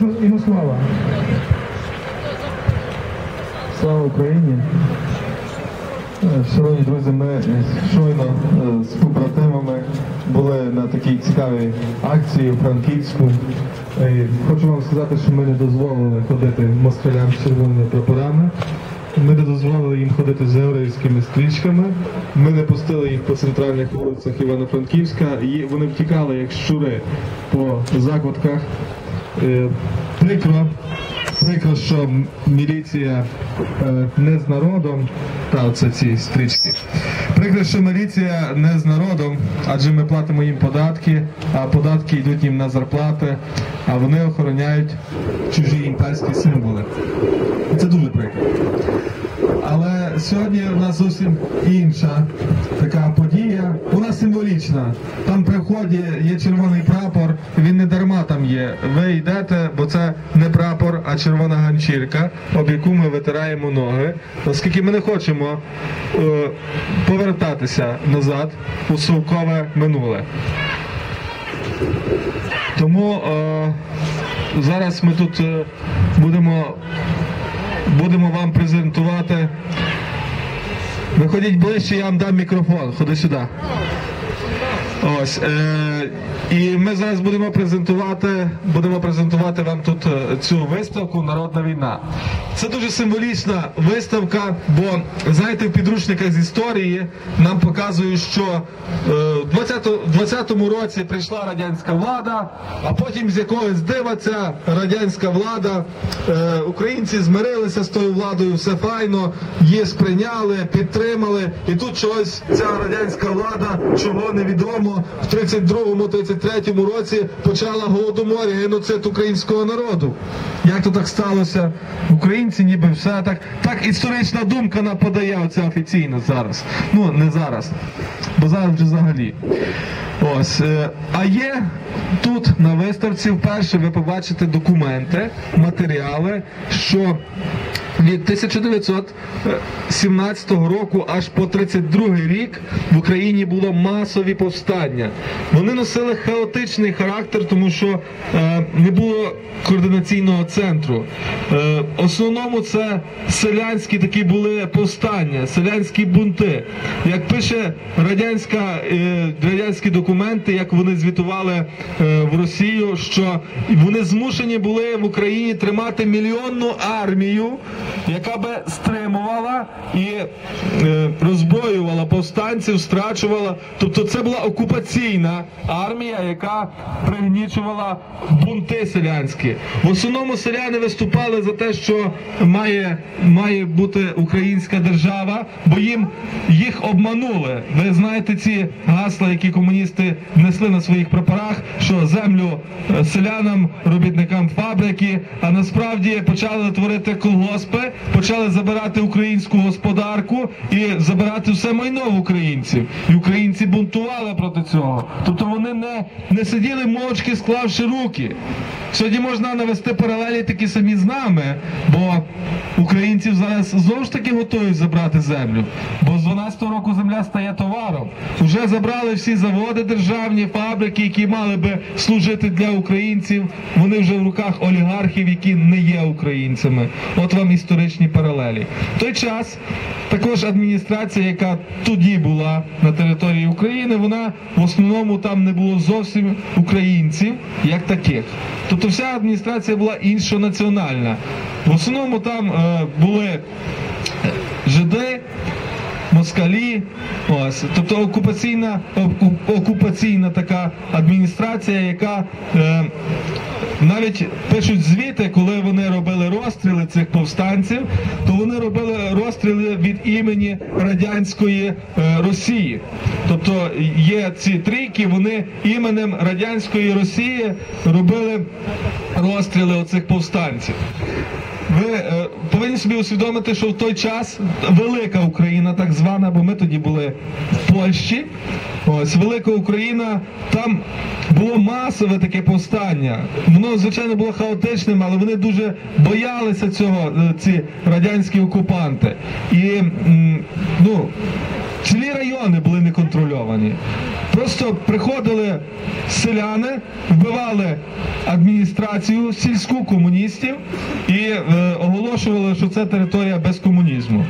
Йому слава. Слава Україні! Е, Шановні друзі, ми щойно е, з побратимами були на такій цікавій акції у Франківську. Хочу вам сказати, що ми не дозволили ходити москалям з червоними прапорами. Ми не дозволили їм ходити з георгіївськими стрічками. Ми не пустили їх по центральних вулицях Івано-Франківська. Вони втікали як щури по закутках. Е, Прикро, прикро, що міліція е, не з народом, та це ці стрічки. Прикро, що міліція не з народом, адже ми платимо їм податки, а податки йдуть їм на зарплати, а вони охороняють чужі імперські символи. І Це дуже прикро. Але сьогодні у нас зовсім інша така подія. Вона символічна. Там при вході є червоний прапор, він не дарма там є. Ви йдете, бо це не прапор, а червона ганчірка, об яку ми витираємо ноги, оскільки ми не хочемо е, повертатися назад у совкове минуле. Тому е, зараз ми тут е, будемо будемо вам презентувати. Виходіть ближче, я вам дам мікрофон. Ходи сюди. Ось. Е, і ми зараз будемо презентувати, будемо презентувати вам тут е, цю виставку Народна війна. Це дуже символічна виставка, бо знаєте, в підручниках з історії нам показують, що е, в 20 20-му році прийшла радянська влада, а потім з якогось дива ця радянська влада, е, українці змирилися з тою владою, все файно, її сприйняли, підтримали. І тут чогось ця радянська влада, чого невідомо, в 32-33 році почала голодомор і геноцид українського народу. Як то так сталося? Українці ніби все так. Так історична думка нам подає оця офіційно зараз. Ну, не зараз, бо зараз вже взагалі. Ось. е, А є тут на виставці вперше ви побачите документи, матеріали, що від 1917 року аж по 32 рік в Україні було масові повстання. Вони носили хаотичний характер, тому що е, не було координаційного центру. Е, основному це селянські такі були повстання, селянські бунти. Як пише радянська, е, радянські документи, як вони звітували е, в Росію, що вони змушені були в Україні тримати мільйонну армію, яка би стримувала і е, роззброювала повстанців, страчувала. Тобто це була окупаційна армія, яка пригнічувала бунти селянські. В основному селяни виступали за те, що має, має бути українська держава, бо їм їх обманули. Ви знаєте ці гасла, які комуністи несли на своїх прапорах, що землю е, селянам, робітникам фабрики, а насправді почали творити колгоспи, почали забирати українську господарку і забирати все майно в українців. І українці бунтували проти цього. Тобто вони не, не сиділи мовчки, склавши руки. Сьогодні можна навести паралелі такі самі з нами, бо українців зараз знову ж таки готують забрати землю. Бо з 12-го року земля стає товаром. Вже забрали всі заводи державні, фабрики, які мали би служити для українців. Вони вже в руках олігархів, які не є українцями. От вам історичні паралелі. В той час також адміністрація, яка тоді була на території України, вона в основному там не було зовсім українців як таких. Тобто вся адміністрація була іншонаціональна. В основному там е, були москалі, ось, тобто окупаційна, окупаційна така адміністрація, яка е, навіть пишуть звіти, коли вони робили розстріли цих повстанців, то вони робили розстріли від імені радянської е, Росії. Тобто є ці трійки, вони іменем радянської Росії робили розстріли оцих повстанців. Ви е, повинні собі усвідомити, що в той час велика Україна, так звана, бо ми тоді були в Польщі. Ось велика Україна, там було масове таке повстання. Воно, звичайно, було хаотичним, але вони дуже боялися цього, е, ці радянські окупанти. І ну, цілі райони були неконтрольовані. Про Просто приходили селяни, вбивали адміністрацію сільську комуністів і е, оголошували, що це територія без комунізму.